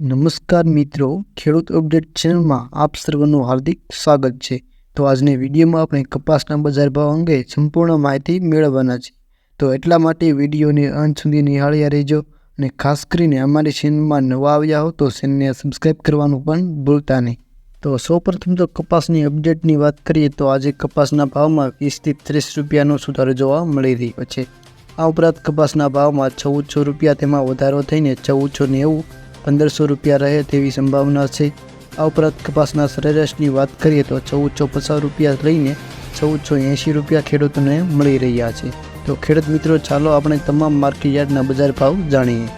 નમસ્કાર મિત્રો, ખેડૂત અપડેટ ચેનલમાં આપ સર્વનું હાર્દિક સ્વાગત છે. તો આજની વિડીયોમાં આપણે કપાસના બજાર ભાવ અંગે સંપૂર્ણ માહિતી મેળવવાના છે. તો એટલા માટે વિડીયોને અંત સુધી નિહાળ્યા રહેજો અને ખાસ કરીને અમારી ચેનલમાં નવા આવ્યા હો તો ચેનલને સબસ્ક્રાઈબ કરવાનું પણ ભૂલતા નહીં. તો સૌપ્રથમ તો કપાસની અપડેટની વાત કરીએ તો આજે કપાસના ભાવમાં વીસથી ત્રીસ રૂપિયાનો સુધારો જોવા મળી રહ્યો છે. આ ઉપરાંત કપાસના ભાવમાં ચૌદસો રૂપિયા તેમાં વધારો થઈને ચૌદસો નેવું પંદરસો રૂપિયા રહે તેવી સંભાવના છે. આ ઉપરાંત કપાસના સરેરાશની વાત કરીએ તો ચૌદસો પચાસ રૂપિયા લઈને ચૌદસો એંશી રૂપિયા ખેડૂતોને મળી રહ્યા છે. તો ખેડૂત મિત્રો, ચાલો આપણે તમામ માર્કેટ યાર્ડના બજાર ભાવ જાણીએ.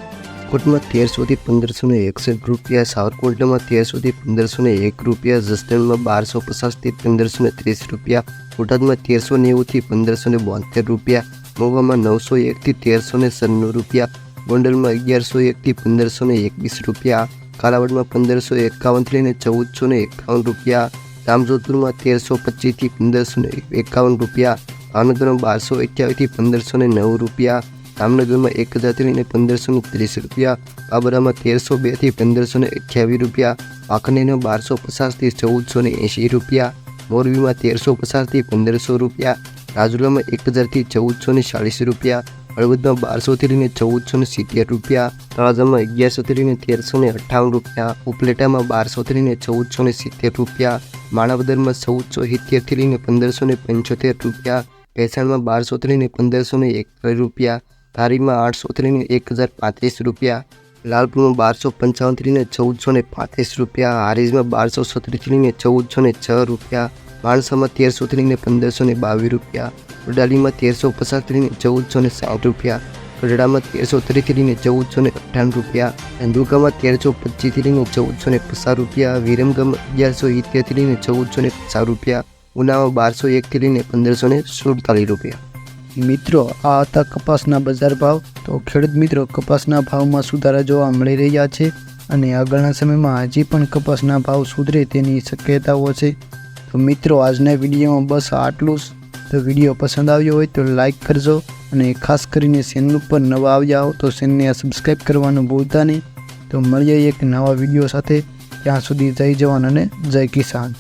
કોટમાં તેરસોથી પંદરસો ને એકસઠ રૂપિયા સાવરકોટમાં તેરસોથી પંદરસો ને એક રૂપિયા, જસદણમાં બારસો પચાસથી પંદરસો ને ત્રીસ રૂપિયા, બોટાદમાં તેરસો નેવુંથી પંદરસો ને બોતેર રૂપિયા મહુવામાં નવસો એકથી તેરસો ને સન્નું રૂપિયા ગોંડલમાં અગિયારસો એકથી પંદરસો ને એકવીસ રૂપિયા, કાલાવડમાં પંદરસો એકાવનથી લઈને ચૌદસો ને એકાવન રૂપિયા રામજોધપુરમાં તેરસો પચીસથી પંદરસો ને એકાવન રૂપિયા આનંદમાં બારસો અઠ્યાવીસથી પંદરસો ને નવ રૂપિયા, જામનગરમાં એક હજારથી લઈને પંદરસો ને ત્રીસ રૂપિયા, બાબરામાં તેરસો બેથી પંદરસો ને અઠ્યાવીસ રૂપિયા વાંકનેરમાં બારસો પચાસથી ચૌદસો ને એંશી રૂપિયા, મોરબીમાં તેરસો પચાસથી પંદરસો રૂપિયા, રાજુલામાં એક હજારથી ચૌદસો ને ચાળીસ રૂપિયા હળવદમાં બારસોથી લઈને ચૌદસો ને સિત્તેર રૂપિયા, તળાજામાં અગિયારસોથી લઈને તેરસો ને અઠ્ઠાવન રૂપિયા, ઉપલેટામાં બારસોથી લઈને ચૌદસો ને સિત્તેર રૂપિયા, માણાવદરમાં ચૌદસો સિત્તેરથી લઈને પંદરસો ને પંચોતેર રૂપિયા, ભેસાણમાં બારસોથી લઈને પંદરસો ને રૂપિયા, ધારીમાં આઠસોથી લઈને એક હજાર પાંત્રીસ રૂપિયા, લાલપુરમાં બારસો પંચાવનથી લઈને ચૌદસો ને પાંત્રીસ રૂપિયા, હારીજમાં બારસો સત્રીસથી લઈને ચૌદસો ને છ રૂપિયા માણસામાં તેરસો લઈને પંદરસો ને બાવીસ રૂપિયા વડાલીમાં તેરસો પચાસ લઈને ચૌદસો ને સાઠ રૂપિયા ગઢડામાં તેરસો ત્રીસથી લઈને ચૌદસો ને અઠ્ઠાણું રૂપિયા, ધંધુકામાં તેરસો પચીસથી લઈને ચૌદસો ને પચાસ રૂપિયા, વિરમગામમાં અગિયારસો ઇત્તેરથી લઈને ચૌદસો ને પચાસ રૂપિયા, ઉનામાં બારસો એકથી લઈને પંદરસો ને સુડતાલીસ રૂપિયા. મિત્રો, આ હતા કપાસના બજાર ભાવ. તો ખેડૂત મિત્રો, કપાસના ભાવમાં સુધારા જોવા મળી રહ્યા છે અને આગળના સમયમાં હજી પણ કપાસના ભાવ સુધરે તેની શક્યતાઓ છે. તો મિત્રો, આજના વિડીયોમાં બસ આટલું જ. તો વીડિયો પસંદ આવ્યો હોય તો લાઇક કરજો અને ખાસ કરીને ચેનલ ઉપર નવા આવ્યા હો તો ચેનલને સબસ્ક્રાઈબ કરવાનું ભૂલતા નહીં. તો મળીએ એક નવા વીડિયો સાથે. ત્યાં સુધી જય જવાન અને જય કિસાન.